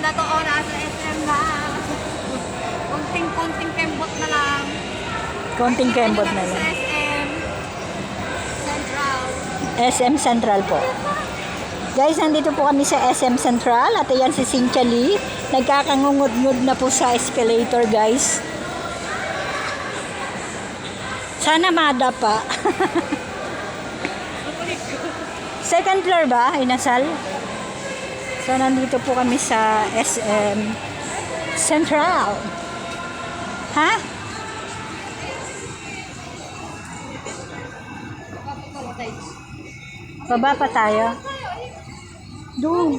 na to oras sa SM na. Kunting-kunting kembot na lang. Konting kembot na lang. SM Central. SM Central po. Guys, nandito po kami sa SM Central at ayan si Cynthia Lee. Nagkakangungod-ngod na po sa escalator, guys. Sana mada pa. Second floor ba, Inasal? So, nandito po kami sa SM Central. Ha? Baba pa tayo. Doon.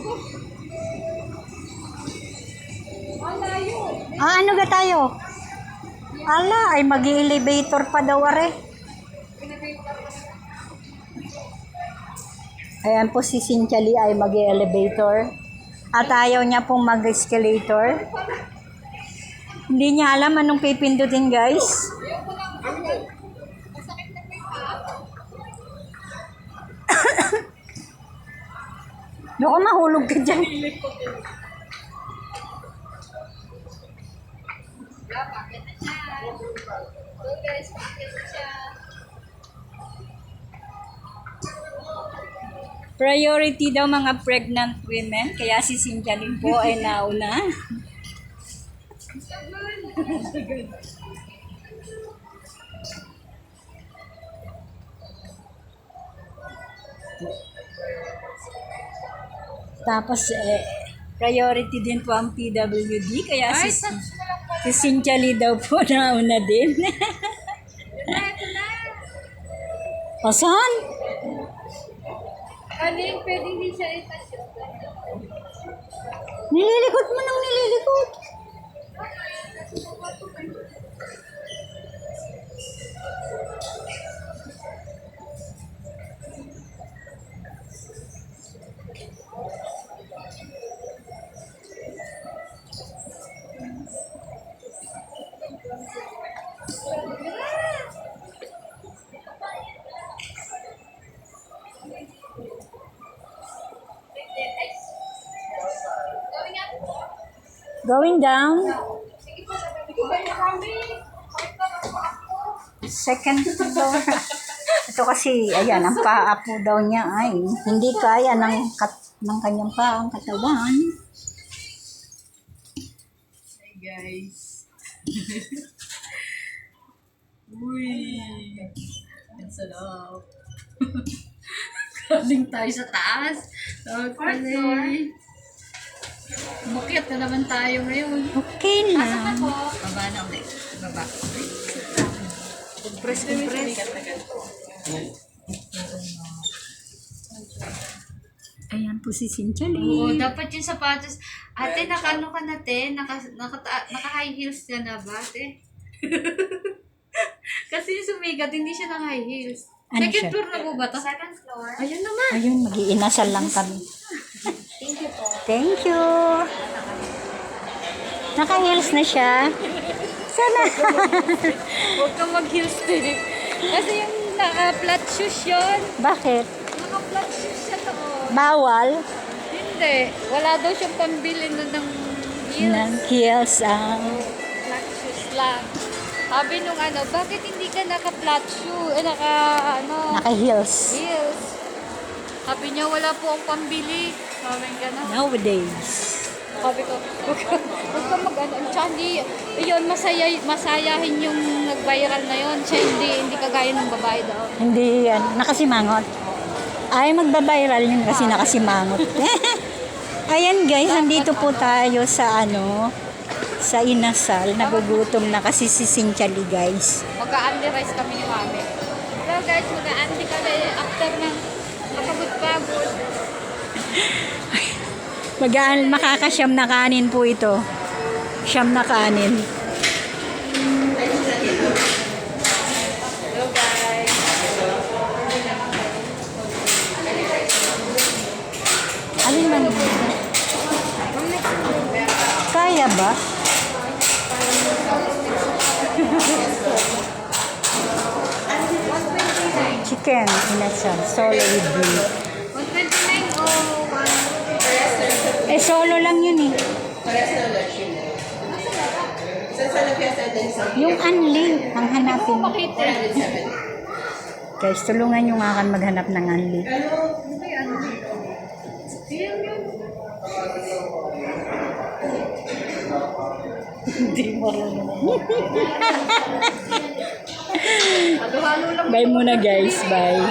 Ah, ano ga tayo? Ala, ay mag elevator pa daw are. Ayan po si Cynthia Lee ay mag elevator At ayaw niya pong mag-escalator. Hindi niya alam anong pipindutin guys. Baka mahulog ka dyan. Priority daw mga pregnant women, kaya si Cynthia Lynn po ay nauna. Tapos, eh, priority din po ang PWD, kaya si, si Cynthia Lee daw po nauna din. Asan? Ano yung pwede hindi siya itasyon? Nililikot mo nang nililikot. Going down. Second floor. Ito kasi, ayan, ang paa po daw niya ay hindi kaya ng, kat, ng kanyang paa ang katawan. Hey guys. Uy. Ang sarap. Galing tayo sa taas. Okay. Bukit na naman tayo ngayon. Okay lang. Baba na ulit. Baba. Compress, compress. Ayan po si Cynthia Oo, dapat yung sapatos. Ate, naka-ano ka na, te? Naka, naka, naka-high heels ka na ba, te? Kasi yung sumigat, hindi siya naka-high heels. Ano Second siya? floor na po ba to? Second floor. Ayun naman. Ayun, mag-iinasal lang kami. Thank you po. Thank you. Naka-heels na siya. Sana. Huwag kang mag-heels, te. Kasi yung naka-flat shoes yun. Bakit? Naka-flat shoes siya to. Bawal Hindi. Wala daw siyang pambili na ng heels. ng heels ang Flat shoes lang. Sabi nung ano, bakit hindi ka naka-flat shoe? Eh, naka, ano, naka-heels heels. Sabi niya, wala po ang pambili. Sabi na. nowadays. Sabi ko, huwag ka, mag-ano. Tsaka hindi, yun, masaya, masayahin yung nag-viral na yun. Siya hindi, hindi kagaya ng babae daw. Hindi yan. Nakasimangot. Ay, magbabiral yun kasi nakasimangot. Ayan guys, nandito po tayo sa ano, sa Inasal. Nagugutom na kasi si Cynthia Lee guys. Magka-andy rice kami ni Mami. Hello guys, mag-andy kami after ng kapagod-pagod. Magaan, makakasyam na kanin po ito. Siyam na kanin. Alin man? Kaya ba? Chicken inasal, solo with beef. 1? Eh, solo lang yun eh. Sa Yung Anli, ang hanapin. Makita. Guys, tulungan nyo nga kan maghanap ng Anli. Hindi marunong. Bye muna guys, bye.